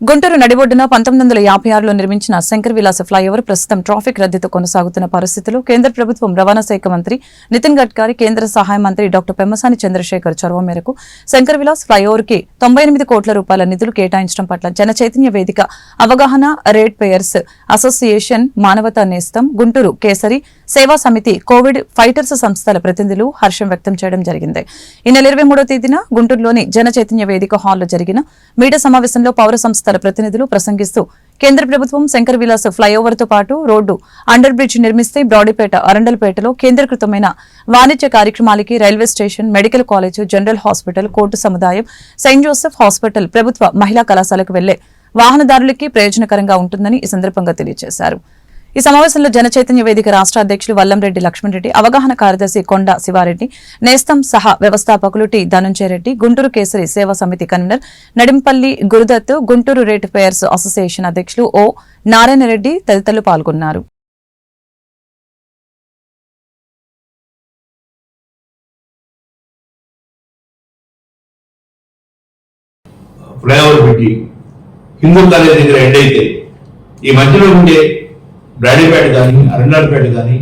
గుంటూరు నడిబొడ్డున పంతొమ్మిది వందల యాభై ఆరులో నిర్మించిన శంకర్ విలాస ఫ్లైఓవర్ ప్రస్తుతం ట్రాఫిక్ రద్దీతో కొనసాగుతున్న పరిస్థితుల్లో కేంద్ర ప్రభుత్వం రవాణా శాఖ మంత్రి నితిన్ గడ్కరీ కేంద్ర సహాయ మంత్రి డాక్టర్ పెమ్మసాని చంద్రశేఖర్ చొరవ మేరకు శంకర్ విలాస్ ఫ్లైఓవర్కి తొంభై ఎనిమిది కోట్ల రూపాయల నిధులు కేటాయించడం పట్ల జన చైతన్య వేదిక అవగాహన రేట్ పేయర్స్ అసోసియేషన్ మానవతా నేస్తం గుంటూరు కేసరి సేవా సమితి కోవిడ్ ఫైటర్స్ సంస్థల ప్రతినిధులు హర్షం వ్యక్తం చేయడం జరిగింది. ఈ నెల ఇరవై మూడో తేదీన గుంటూరులోని జన చైతన్య వేదిక హాల్లో జరిగిన మీడియా సమావేశంలో పౌర సంస్థ సంస్థల ప్రతినిధులు ప్రసంగిస్తూ కేంద్ర ప్రభుత్వం శంకర్ విలాస్ ఫ్లైఓవర్తో పాటు రోడ్డు అండర్ బ్రిడ్జ్ నిర్మిస్తే బ్రాడీపేట అరండల్పేటలో కేంద్రీకృతమైన వాణిజ్య కార్యక్రమాలకి railway station medical college general hospital court సముదాయం సెయింట్ జోసెఫ్ హాస్పిటల్ ప్రభుత్వ మహిళా కళాశాలకు వెళ్ళే వాహనదారులకి ప్రయోజనకరంగా ఉంటుందని ఈ సందర్భంగా తెలియజేశారు. ఈ సమావేశంలో జనచైతన్య వేదిక రాష్ట్ర అధ్యక్షులు వల్లంరెడ్డి లక్ష్మణరెడ్డి అవగాహన కార్యదర్శి కొండ శివారెడ్డి నేస్తం సహా వ్యవస్థాపకులు T Dhanunjaya Reddy Guntur Kesari Seva Samiti convener Nadimpalli Gurudatt Guntur rate payers association అధ్యక్షులు ఓ నారాయణరెడ్డి తదితరులు పాల్గొన్నారు. ఫ్లైఓవర్ పెట్టి హిందూ కాలేజ్ దగ్గర ఎండ్ అయితే ఈ మధ్యలో ఉండే బ్రాడీపేట కానీ అరండాలపేట కానీ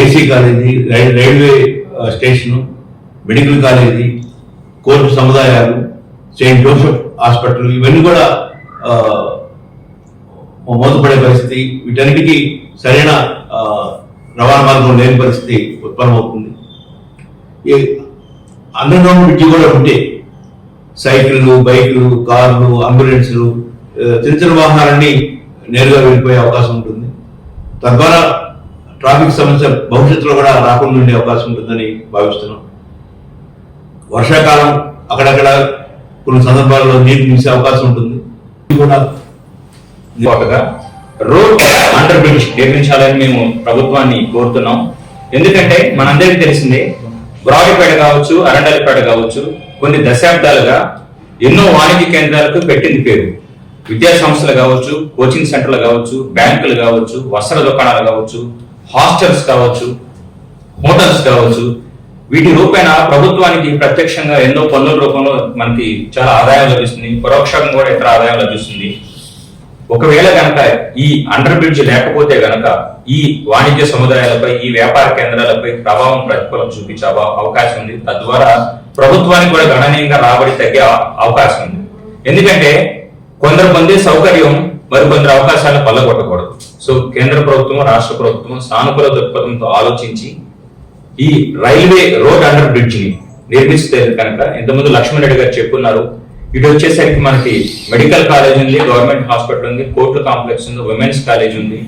ఏసీ కాలేజీ రై railway station medical college court సముదాయాలు Saint Joseph hospital ఇవన్నీ కూడా మూతపడే పరిస్థితి వీటన్నిటికీ సరైన రవాణా మార్గం లేని పరిస్థితి ఉత్పన్నమవుతుంది. ఈ బ్రిడ్జి కూడా ఉంటే సైకిళ్ళు బైకులు కార్లు అంబులెన్స్లు ఆ, చిన్న చిన్న వాహనాలన్నీ నేరుగా వెళ్ళిపోయే అవకాశం ఉంటుంది. తద్వారా ట్రాఫిక్ సమస్య భవిష్యత్తులో కూడా రాకుండా ఉండే అవకాశం ఉంటుందని భావిస్తున్నాం. వర్షాకాలం అక్కడక్కడ కొన్ని సందర్భాల్లో నీరు నిలిచే అవకాశం ఉంటుంది. కూడా రోడ్ అండర్ బ్రిడ్జ్ నిర్మించాలని మేము ప్రభుత్వాన్ని కోరుతున్నాం. ఎందుకంటే మనందరికీ తెలిసిందే బ్రాడీపేట కావచ్చు అరండలపేట కావచ్చు కొన్ని దశాబ్దాలుగా ఎన్నో వాణిజ్య కేంద్రాలకు పెట్టింది పేరు. విద్యా సంస్థలు కావచ్చు కోచింగ్ సెంటర్లు కావచ్చు బ్యాంకులు కావచ్చు వస్త్ర దుకాణాలు కావచ్చు హాస్టల్స్ కావచ్చు హోటల్స్ కావచ్చు వీటి రూపేణ ప్రభుత్వానికి ప్రత్యక్షంగా ఎన్నో పన్నుల రూపంలో మనకి చాలా ఆదాయం లభిస్తుంది పరోక్షంగా కూడా ఇతర ఆదాయం లభిస్తుంది. ఒకవేళ కనుక ఈ అండర్ బ్రిడ్జ్ లేకపోతే గనక ఈ వాణిజ్య సముదాయాలపై ఈ వ్యాపార కేంద్రాలపై ప్రభావం ప్రతిఫలం చూపించే అవకాశం ఉంది. తద్వారా ప్రభుత్వానికి కూడా గణనీయంగా రాబడి తగ్గే అవకాశం ఉంది. ఎందుకంటే కొందరు పొందే సౌకర్యం మరికొందరు అవకాశాలను పల్లగొట్టకూడదు. సో కేంద్ర ప్రభుత్వం రాష్ట్ర ప్రభుత్వం సానుకూల దృక్పథంతో ఆలోచించి ఈ రైల్వే రోడ్ అండర్ బ్రిడ్జ్ని నిర్మిస్తే కనుక ఇంతకుముందు లక్ష్మణ్ రెడ్డి గారు చెప్పున్నారు ఇటు వచ్చేసరికి మనకి మెడికల్ కాలేజ్ ఉంది గవర్నమెంట్ హాస్పిటల్ ఉంది కోర్టు కాంప్లెక్స్ ఉంది ఉమెన్స్ కాలేజ్ ఉంది.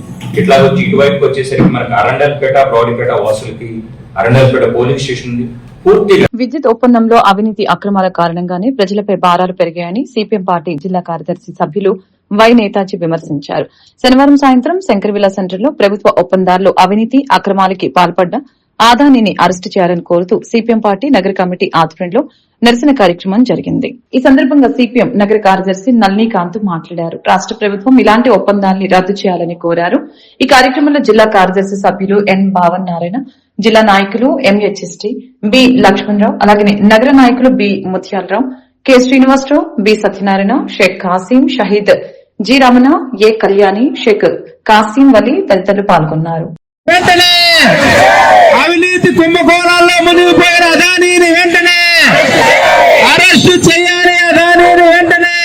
ఇట్లా వచ్చి ఇటువైపు వచ్చేసరికి మనకి అరండల్పేట ప్రౌడిపేట వాసులకి అరండల్పేట పోలీస్ స్టేషన్ ఉంది. విద్యుత్ ఒప్పందంలో అవినీతి అక్రమాల కారణంగానే ప్రజలపై భారాలు పెరిగాయని సిపిఎం పార్టీ జిల్లా కార్యదర్శి సభ్యులు వై నేతాజీ విమర్శించారు. శనివారం సాయంత్రం శంకరవిలా సెంటర్లో ప్రభుత్వ ఒప్పందాల్లో అవినీతి అక్రమాలకి పాల్పడ్డ ఆదానిని అరెస్టు చేయాలని కోరుతూ సిపిఎం పార్టీ నగర కమిటీ ఆధ్వర్యంలో నిరసన కార్యక్రమం జరిగింది. ఈ సందర్భంగా సిపిఎం నగర కార్యదర్శి నల్నీకాంత్ మాట్లాడారు. రాష్ట ప్రభుత్వం ఇలాంటి ఒప్పందాన్ని రద్దు చేయాలని కోరారు. ఈ కార్యక్రమంలో జిల్లా కార్యదర్శి సభ్యులు ఎన్ భావన్ నారాయణ జిల్లా నాయకులు ఎంహెచ్ఎస్టి బి లక్ష్మణరావు అలాగే నగర నాయకులు B Muthyalarao K Srinivasarao B Satyanarayana Sheikh Kasim Shahid G Ramana A Kalyani Sheikh Kasim Vali తదితరులు పాల్గొన్నారు. వెంటనే అవినీతి కుంభకోణాల్లో మునిగిపోయిన అదానీని వెంటనే అరెస్టు చేయాలి అదానీని వెంటనే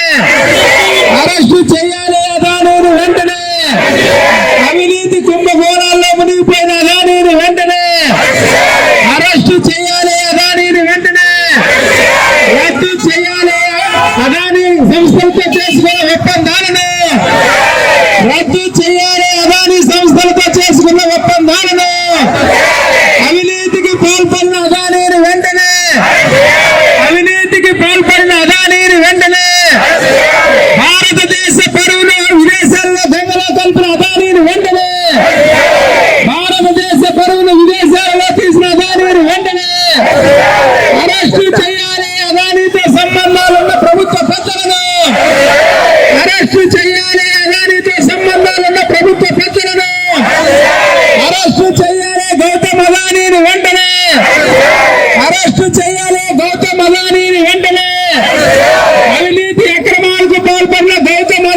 అరెస్టు చేయాలి అదానీని వెంటనే అవినీతి కుంభకోణాల్లో మునిగిపోయిన అదానీని వెంటనే అరెస్టు చేయాలి అదానీని వెంటనే రద్దు చేయాలి అదానీ సంస్థలతో చేసుకున్న ఒప్పందాలను రద్దు చేయాలి అదాని సంస్థలతో చేసుకున్న ఒప్పందాలను అవినీతికి పాల్పడిన అదానీని వెంటనే. అవినీతికి పాల్పడిన అదానీని వెంటనే. భారతదేశ పరువును విదేశాల్లో దొంగలో కలిపిన అదానీని వెంటనే. భారతదేశ పరువును విదేశాలలో తీసిన అదానీని వెంటనే. అరెస్టు చేయాలి అదానీతో సంబంధాలున్న ప్రభుత్వ పెద్దలను. అరెస్టు చేయాలి అదానితో సంబంధాలున్న ప్రభుత్వ పెద్దలను అరెస్టు చేయాలి గౌతమ్ అదానీని వెంటనే అరెస్టు చేయాలి గౌతమ్ అదానీని వెంటనే అవినీతి అక్రమాలకు పాల్పడిన గౌతమ్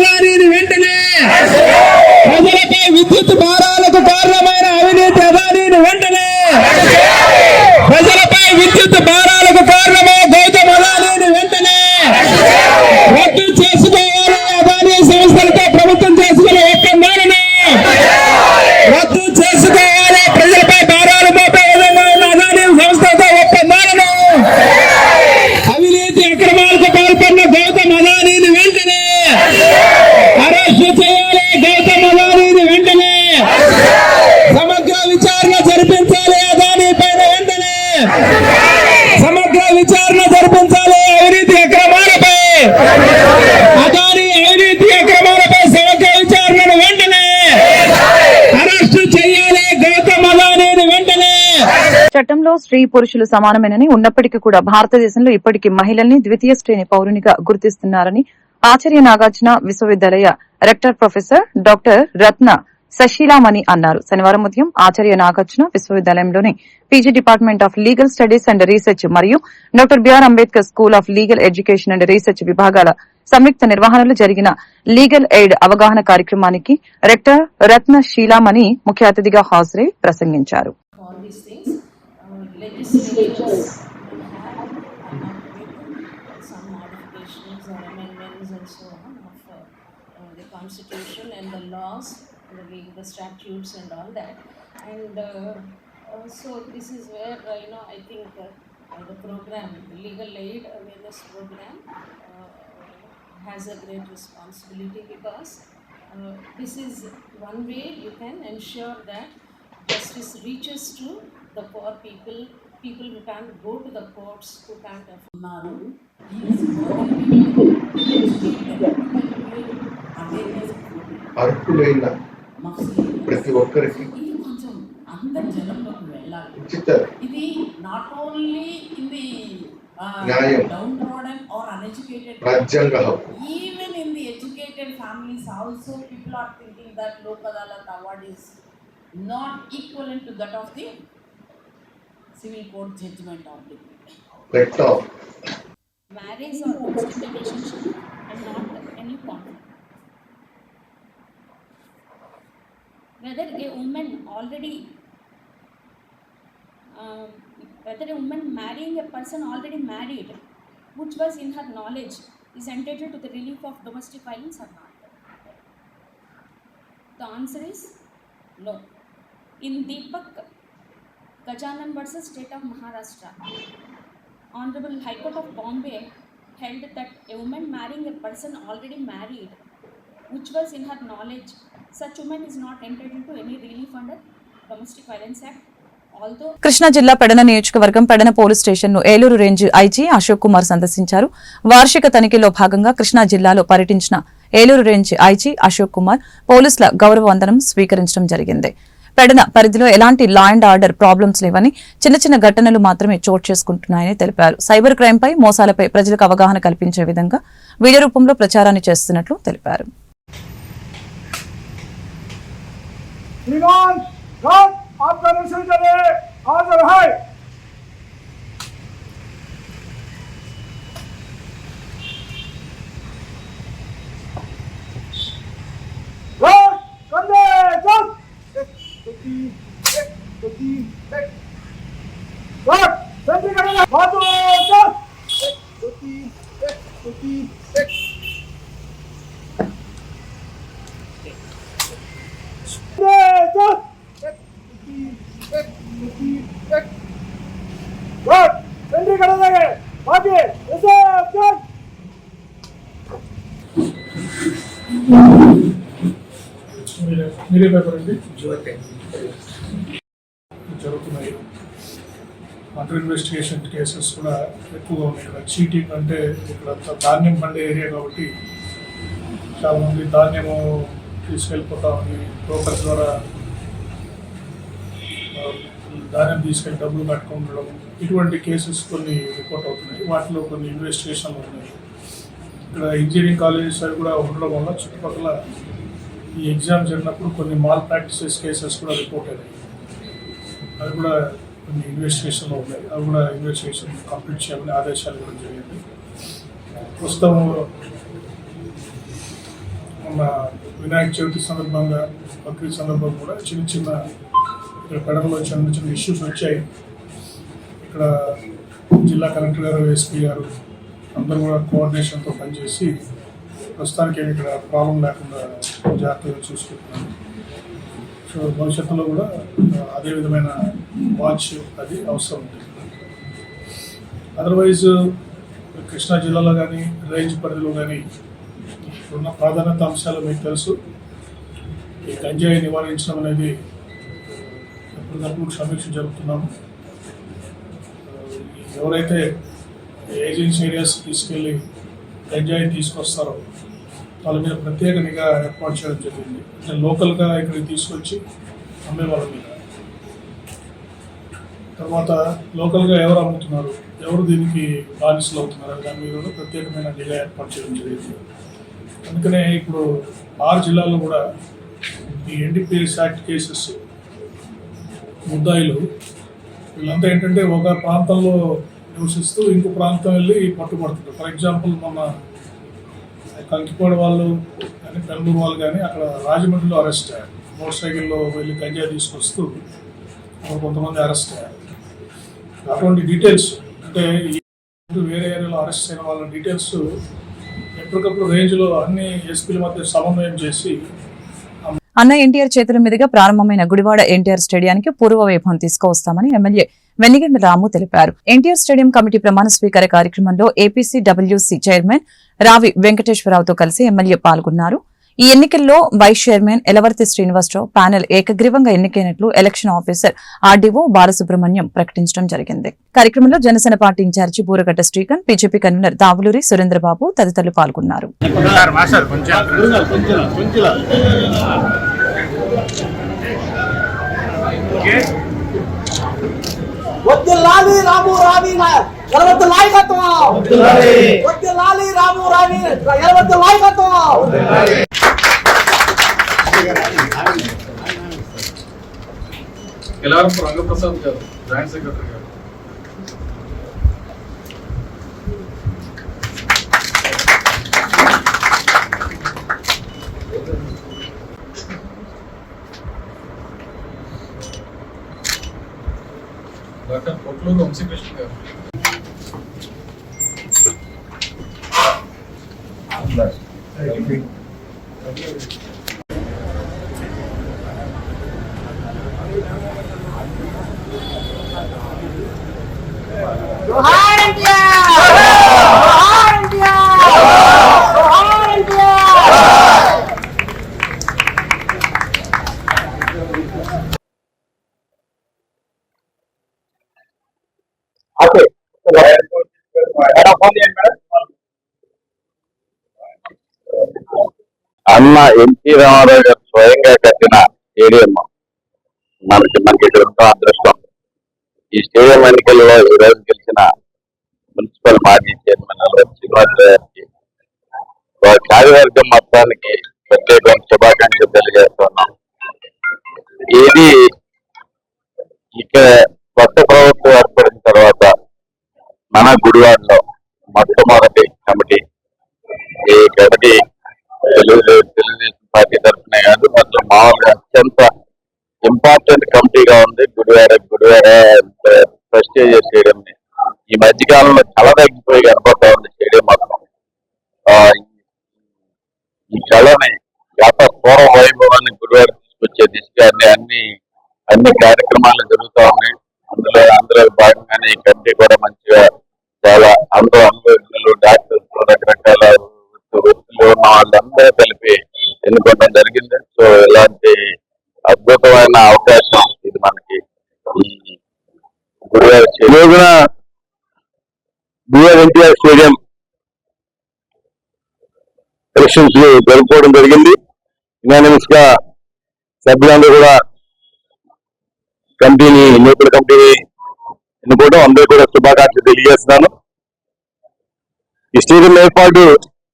అరెస్టు చేయాలి గౌతమ్ అదానీని వెంటనే. సమగ్ర విచారణ జరిపించాలి అదానీ పైన వెంటనే. సమగ్ర విచారణ జరిపించాలి అవినీతి అక్రమాలపై. అదానీ అవినీతి అక్రమాలపై సమగ్ర విచారణను వెంటనే. అరెస్టు చేయాలి గౌతమ్ అదానీని వెంటనే. చట్టంలో స్త్రీ పురుషులు సమానమేనని ఉన్నప్పటికీ కూడా భారతదేశంలో ఇప్పటికీ మహిళల్ని ద్వితీయ శ్రేణి పౌరునిగా గుర్తిస్తున్నారని ఆచార్య నాగార్జున విశ్వవిద్యాలయ rector professor doctor Ratna Sasheelamani అన్నారు. శనివారం ఉదయం Acharya Nagarjuna విశ్వవిద్యాలయంలోని PG department of legal studies and research మరియు doctor BR Ambedkar school of legal education and research విభాగాల సంయుక్త నిర్వహణలో జరిగిన లీగల్ ఎయిడ్ అవగాహన కార్యక్రమానికి రెక్టర్ రత్న శీలామణి ముఖ్య అతిథిగా హాజరై ప్రసంగించారు. the, le- the statutes and all that. And uh, uh, so this is where, uh, you know, I think uh, uh, the program, the legal aid awareness program uh, has a great responsibility because uh, this is one way you can ensure that justice reaches to the poor people, people who can't go to the courts, who can't afford. ఉన్నారు awareness అర్హులైన ప్రతి ఒక్కరికి ఇది కొంచెం అందరి జనంలోకి వెళ్ళాలి. ఉచిత ఇది నాట్ ఓన్లీ ఇన్ ది న్యాయం. డౌన్ రోడన్ ఆర్ అన్ఎడ్యుకేటెడ్ రాజ్యాంగ హక్కు. Even in the educated families also people are thinking that Lok Adalat award is not equal to that of the civil court judgment of the writ of Marriage or domestic relationship and Whether a woman already, um, whether a woman marrying a person already married, which was in her knowledge, is entitled to the relief of domestic violence or not? The answer is no. In Deepak Gajanan versus State of Maharashtra, Honorable High Court of Bombay held that a woman marrying a person already married, which was in her knowledge, such woman is not entitled to any relief under Domestic Violence Act. Krishna జిల్లా పెడన నియోజకవర్గం Pedana police స్టేషన్ను Eluru range IG Ashok Kumar సందర్శించారు. వార్షిక తనిఖీలో భాగంగా కృష్ణా జిల్లాలో పర్యటించిన Eluru range IG Ashok Kumar పోలీసుల గౌరవ వందనం స్వీకరించడం జరిగింది. పెడన పరిధిలో ఎలాంటి లా అండ్ ఆర్డర్ ప్రాబ్లమ్స్ లేవని చిన్న చిన్న ఘటనలు మాత్రమే చోటు చేసుకుంటున్నాయని తెలిపారు. సైబర్ క్రైమ్ పై మోసాలపై ప్రజలకు అవగాహన కల్పించే విధంగా వీడియో రూపంలో ప్రచారాన్ని చేస్తున్నట్లు తెలిపారు. श्रीमान रात आपका नशे चले आज है। Look, something మీరే పేపర్ అండి? జరుగుతున్నాయి. అండర్ ఇన్వెస్టిగేషన్ కేసెస్ కూడా ఎక్కువగా ఉన్నాయి ఇక్కడ చీటింగ్ అంటే ఇక్కడ ధాన్యం పండే ఏరియా కాబట్టి చాలా మంది ధాన్యము తీసుకెళ్ళిపోతా ఉంది బ్రోకర్స్ ద్వారా ధాన్యం తీసుకెళ్ళి డబ్బులు కట్టుకుంటడం ఇటువంటి కేసెస్ కొన్ని రిపోర్ట్ అవుతున్నాయి. వాటిలో కొన్ని ఇన్వెస్టిగేషన్లు ఉన్నాయి. ఇక్కడ ఇంజనీరింగ్ కాలేజెస్ అవి కూడా ఉండడం వల్ల చుట్టుపక్కల ఈ ఎగ్జామ్ జరిగినప్పుడు కొన్ని మాల్ ప్రాక్టీసెస్ కేసెస్ కూడా రిపోర్ట్ అయినాయి అది కూడా కొన్ని ఇన్వెస్టిగేషన్లో ఉన్నాయి. అవి కూడా ఇన్వెస్టిగేషన్ కంప్లీట్ చేయాలని ఆదేశాలు ఇవ్వడం జరిగింది. ప్రస్తుతం మన వినాయక చవితి సందర్భంగా బక్రీద్ సందర్భంగా కూడా చిన్న చిన్న ఇక్కడ పెడమలో చిన్న చిన్న ఇష్యూస్ వచ్చాయి. ఇక్కడ జిల్లా కలెక్టర్ గారు ఎస్పీ గారు అందరూ కూడా కోఆర్డినేషన్తో పనిచేసి ప్రస్తుతానికి ఏమి ఇక్కడ ప్రాబ్లం లేకుండా జాగ్రత్తగా చూసుకుంటున్నాను. సో భవిష్యత్తులో కూడా అదే విధమైన వాచ్ అది అవసరం ఉంటుంది. అదర్వైజ్ కృష్ణా జిల్లాలో కానీ రేంజ్ పరిధిలో కానీ ఇప్పుడున్న ప్రాధాన్యత అంశాలు మీకు తెలుసు. ఈ గంజాయి నివారించడం అనేది ఎప్పటికప్పుడు సమీక్ష జరుపుతున్నాము. ఎవరైతే ఏజెన్సీ ఏరియాస్ తీసుకెళ్ళి గంజాయి తీసుకొస్తారో వాళ్ళ మీద ప్రత్యేక నిఘా ఏర్పాటు చేయడం జరిగింది. అంటే లోకల్గా ఇక్కడికి తీసుకొచ్చి అమ్మే వాళ్ళ మీద. తర్వాత లోకల్గా ఎవరు అమ్ముతున్నారు? ఎవరు దీనికి బానిసలు అవుతున్నారు? దాని మీద కూడా ప్రత్యేకమైన నిఘా ఏర్పాటు చేయడం జరిగింది. అందుకనే ఇప్పుడు ఆరు జిల్లాల్లో కూడా ఈ ఎన్డీపీఎస్ యాక్ట్ కేసెస్ ముద్దాయిలు వీళ్ళంతా ఏంటంటే ఒక ప్రాంతంలో నివసిస్తూ ఇంకో ప్రాంతం వెళ్ళి పట్టుబడుతుంటారు. ఫర్ ఎగ్జాంపుల్ మన కంకిపాడు వాళ్ళు కానీ పెంబూరు వాళ్ళు కానీ అక్కడ రాజమండ్రిలో అరెస్ట్ అయ్యారు. మోటార్ సైకిల్లో వెళ్ళి గంజా తీసుకొస్తూ కొంతమంది అరెస్ట్ అయ్యారు. అటువంటి డీటెయిల్స్ అంటే వేరే ఏరియాలో అరెస్ట్ అయిన వాళ్ళ డీటెయిల్స్ ఎప్పటికప్పుడు రేంజ్లో అన్ని ఎస్పీల మధ్య సమన్వయం చేసి అన్న ఎన్టీఆర్ చేతుల మీదుగా ప్రారంభమైన గుడివాడ ఎన్టీఆర్ స్టేడియానికి పూర్వ వైభవం తీసుకువస్తామని ఎమ్మెల్యే వెన్నిగండ్ల రాము తెలిపారు. ఎన్టీఆర్ స్టేడియం కమిటీ ప్రమాణ స్వీకార కార్యక్రమంలో ఏపీసీడబ్ల్యూసీ చైర్మన్ రావి వెంకటేశ్వరరావుతో కలిసి ఎమ్మెల్యే పాల్గొన్నారు. ఈ ఎన్నికల్లో vice chairman Elavarthi Srinivasarao panel ఏకగ్రీవంగా ఎన్నికైనట్లు ఎలక్షన్ ఆఫీసర్ ఆర్డీఓ బాలసుబ్రహ్మణ్యం ప్రకటించడం జరిగింది. కార్యక్రమంలో Janasena party in charge Buragadda Srikanth BJP convener Davuluri Surendrababu తదితరులు పాల్గొన్నారు. వద్దులాలి రాము రావి ఎలవద్దు నాయకత్వం వద్దులాలి రాము రావి ఎలవద్దు నాయకత్వం ఎలాగో రంగప్రసాద్ గారు జాయింట్ సెక్రటరీ గారు అన్న ఎన్టీ రామారావు గారు స్వయంగా కట్టిన స్టేడియం. మనకి మనకి ఇక్కడ ఎంతో అదృష్టం. ఈ స్టేడియం ఎన్నికల్లో ఈ రోజు గెలిచిన మున్సిపల్ మాజీ చైర్మన్ అల్వర్ శ్రీనివాసరావు గారికి కార్యవర్గం మొత్తానికి ప్రత్యేకమైన శుభాకాంక్షలు తెలియజేస్తున్నాం ఇది ఇక కొత్త ప్రభుత్వం ఏర్పడిన తర్వాత మన గుడివాడలో మొట్టమొదటి కమిటీ. ఈ కమిటీ తెలుగుదేశం తెలుగుదేశం పార్టీ తరఫునే కాదు మొత్తం మామూలుగా అత్యంత ఇంపార్టెంట్ కమిటీగా ఉంది. గుడివాడ గుడివాడ ప్రెస్టేజ్ స్టేడియం ఈ మధ్య కాలంలో చాలా తగ్గిపోయి కనపడతా ఉంది స్టేడియం మొత్తం. ఈ కళని గత పూర్వ వైభవాన్ని గుడివాడ తీసుకొచ్చే దిశగా అన్ని అన్ని అన్ని కార్యక్రమాలు జరుగుతూ ఉన్నాయి. అందులో అందులో భాగంగానే ఈ కమిటీ కూడా మంచిగా చాలా అందరూ అనుభవజ్ఞులు డాక్టర్స్ రకరకాల వృత్తిలో ఉన్న వాళ్ళందరూ కలిపి ఎన్నుకోవడం జరిగింది. సో ఇలాంటి అద్భుతమైన అవకాశం ఇది మనకి. రోజున ఎన్టీఆర్ స్టేడియం ఎలక్షన్స్ జరుపుకోవడం జరిగింది. యునానిమస్గా సభ్యులందరూ కూడా కంపెనీ నూతన కంపెనీ ఎన్నుకోవడం అందరూ కూడా శుభాకాంక్షలు తెలియజేస్తున్నాను. ఈ స్టేడియం ఏర్పాటు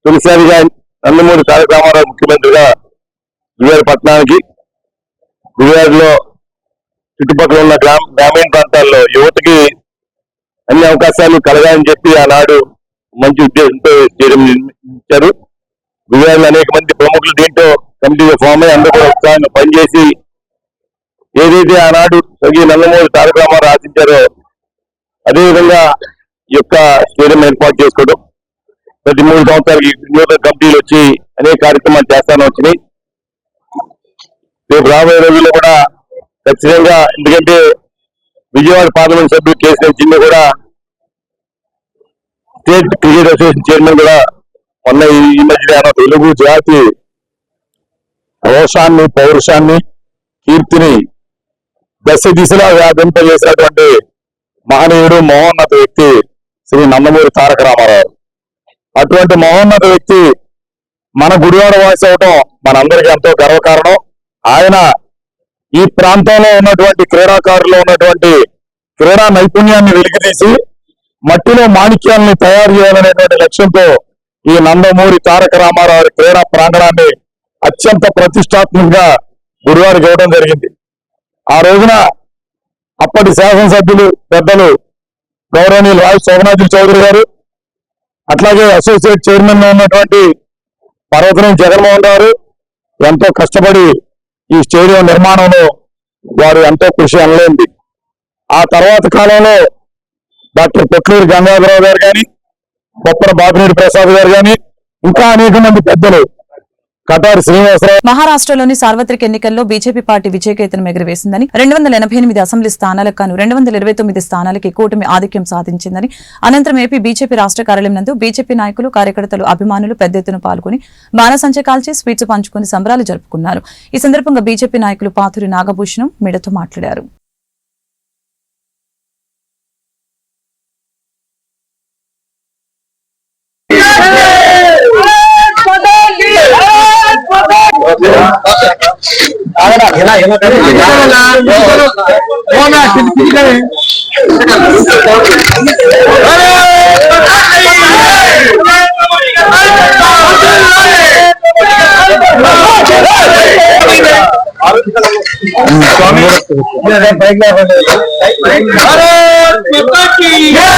తొలిసారిగా నందమూరి కార్యక్రమాల ముఖ్యమంత్రిగా గుడివాడ పట్టణానికి. గుడివాడలో చుట్టుపక్కల ఉన్న గ్రామ గ్రామీణ ప్రాంతాల్లో యువతకి అన్ని అవకాశాలు కలగాలని చెప్పి ఆనాడు మంచి ఉద్దేశంతో స్టేడియం నిర్మించారు. గుడివాడలో అనేక మంది ప్రముఖులు దీంట్లో కమిటీగా ఫామ్ అయ్యి అందరూ కూడా ఉత్సాహంగా పనిచేసి ఏదైతే ఆనాడు స్వర్గీయ నందమూరి కార్యక్రమాలు ఆశించారో అదేవిధంగా ఈ యొక్క స్టేడియం ఏర్పాటు చేసుకోవడం. ప్రతి మూడు సంవత్సరాలకి నూతన కంపెనీలు వచ్చి అనేక కార్యక్రమాలు చేస్తాను వచ్చినాయి రేపు రాబోయే రోజుల్లో కూడా ఖచ్చితంగా ఎందుకంటే విజయవాడ పార్లమెంట్ సభ్యులు కేసీఆర్ చిన్న కూడా స్టేట్ క్రికెట్ అసోసియేషన్ చైర్మన్ కూడా మొన్న ఈ ఈ మధ్య తెలుగు జాతి రోషాన్ని పౌరుషాన్ని కీర్తిని దశ దిశలా వ్యాపింపజేసినటువంటి మహనీయుడు మహోన్నత వ్యక్తి శ్రీ నందమూరి తారక రామారావు. అటువంటి మహోన్నత వ్యక్తి మన గుడివాడ వాసి అవటం మనందరికీ ఎంతో గర్వకారణం. ఆయన ఈ ప్రాంతంలో ఉన్నటువంటి క్రీడాకారుల్లో ఉన్నటువంటి క్రీడా నైపుణ్యాన్ని వెలికితీసి మట్టిలో మాణిక్యాలను తయారు చేయాలనేటువంటి లక్ష్యంతో ఈ నందమూరి తారక రామారావు క్రీడా ప్రాంగణాన్ని అత్యంత ప్రతిష్టాత్మకంగా గురువారికి ఇవ్వడం జరిగింది. ఆ రోజున అప్పటి శాసనసభ్యులు పెద్దలు గౌరవనీయులు రాజ్ శోభనాథులు చౌదరి గారు అట్లాగే అసోసియేట్ చైర్మన్ ఉన్నటువంటి పర్వతనం జగన్మోహన్ గారు ఎంతో కష్టపడి ఈ స్టేడియం నిర్మాణంలో వారు ఎంతో కృషి అనలేంది. ఆ తర్వాత కాలంలో డాక్టర్ పొట్లూరు గంగాధరరావు గారు కానీ కొప్పర బాపినేడు ప్రసాద్ గారు కానీ ఇంకా అనేక మంది పెద్దలు కటారి శ్రీనివాసరావు. మహారాష్ట్రలోని సార్వత్రిక ఎన్నికల్లో బీజేపీ పార్టీ విజయకేతనం ఎగురవేసిందని రెండు వందల ఎనభై ఎనిమిది అసెంబ్లీ స్థానాలకు కాను రెండు వందల ఇరవై తొమ్మిది స్థానాలకి కూటమి ఆధిక్యం సాధించిందని అనంతరం ఏపీ బీజేపీ రాష్ట్ర కార్యాలయం నందు బీజేపీ నాయకులు కార్యకర్తలు అభిమానులు పెద్ద ఎత్తున పాల్గొని బాణసంచ కాల్చి స్వీట్స్ పంచుకుని సంబరాలు జరుపుకున్నారు. ఈ సందర్భంగా బీజేపీ నాయకులు పాతూరి నాగభూషణం మిడతో మాట్లాడారు. भारत माता की जय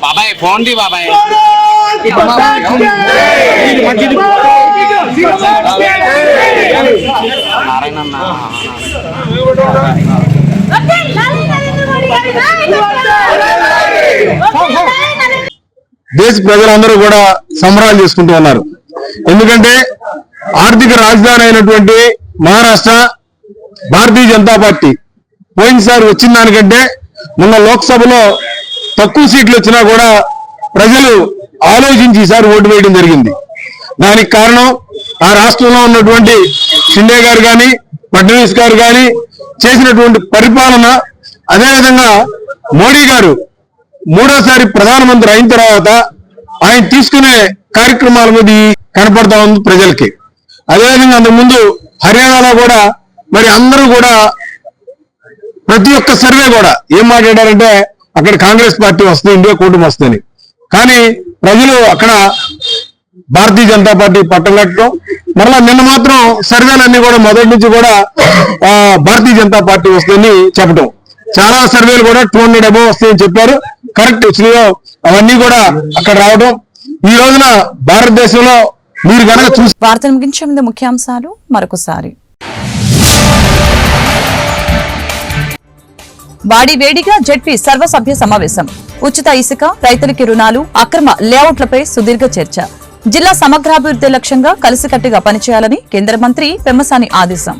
బాబాయ్ ఫోన్ ది బాబాయ్. దేశ ప్రజలందరూ కూడా సంబరాలు చేసుకుంటూ ఉన్నారు. ఎందుకంటే ఆర్థిక రాజధాని అయినటువంటి మహారాష్ట్ర భారతీయ జనతా పార్టీ. పోయినసారి వచ్చిన దానికంటే మొన్న లోక్సభలో తక్కువ సీట్లు వచ్చినా కూడా ప్రజలు ఆలోచించి ఈసారి ఓటు వేయడం జరిగింది. దానికి కారణం ఆ రాష్ట్రంలో ఉన్నటువంటి షిండే గారు కానీ ఫడ్నవీస్ గారు కానీ చేసినటువంటి పరిపాలన అదేవిధంగా మోడీ గారు మూడోసారి ప్రధానమంత్రి అయిన తర్వాత ఆయన తీసుకునే కార్యక్రమాల మీద కనపడతా ఉంది ప్రజలకి. అదేవిధంగా అంతకుముందు హర్యానాలో కూడా మరి అందరూ కూడా ప్రతి ఒక్క సర్వే కూడా ఏం మాట్లాడారంటే అక్కడ కాంగ్రెస్ పార్టీ వస్తుంది ఇండియా కూటమి వస్తుంది కానీ ప్రజలు అక్కడ భారతీయ జనతా పార్టీ పట్టం కట్టడం మరలా నిన్న మాత్రం సర్వేలన్నీ కూడా మొదటి నుంచి కూడా భారతీయ జనతా పార్టీ వస్తుందని చెప్పడం చాలా సర్వేలు కూడా టూ హండ్రెడ్ అబౌవ్ వస్తాయని చెప్పారు. కరెక్ట్ వచ్చినాయో అవన్నీ కూడా అక్కడ రావడం ఈ రోజున భారతదేశంలో మీరు కనుక చూసి వార్తను ముగించే ముందు ముఖ్యాంశాలు మరొకసారి. వాడి వేడిగా జడ్పీ సర్వసభ్య సమావేశం. ఉచిత ఇసుక రైతులకి రుణాలు అక్రమ లేఅవుట్లపై సుదీర్ఘ చర్చ. జిల్లా సమగ్రాభివృద్ధి లక్ష్యంగా కలిసికట్టుగా పనిచేయాలని కేంద్ర మంత్రి పెమ్మసాని ఆదేశం.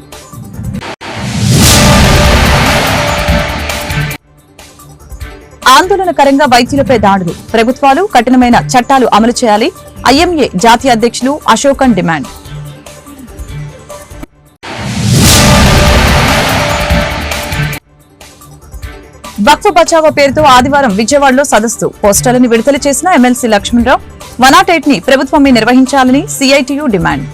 ఆందోళనకరంగా వైద్యులపై దాడులు. ప్రభుత్వాలు కఠినమైన చట్టాలు అమలు చేయాలి. ఐఎంఏ జాతీయ అధ్యక్షులు అశోకన్ డిమాండ్. వక్ఫ్ బచావో పేరుతో ఆదివారం విజయవాడలో సదస్సు. పోస్టర్లను విడుదల చేసిన ఎమ్మెల్సీ లక్ష్మణరావు వన్ నాట్ ఎయిట్ని ప్రభుత్వమే నిర్వహించాలని సిఐటియు డిమాండ్.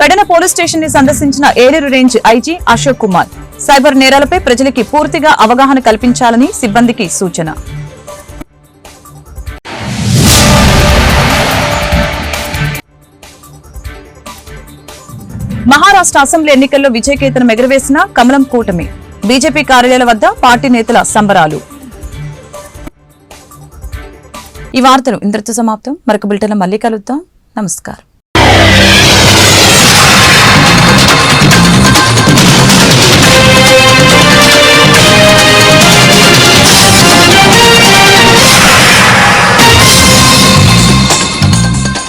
పెడన పోలీస్ స్టేషన్ని సందర్శించిన Eluru range IG Ashok Kumar. Cyber నేరాలపై ప్రజలకి పూర్తిగా అవగాహన కల్పించాలని సిబ్బందికి సూచన. మహారాష్ట్ర అసెంబ్లీ ఎన్నికల్లో విజయకేతనం ఎగురవేసిన కమలం కూటమి. బీజేపీ కార్యాలయాల వద్ద పార్టీ నేతల సంబరాలు. ఈ వార్తలు ఇంతటితో సమాప్తం. మరొక బులెటిన్ మళ్ళీ కలుద్దాం. నమస్కారం.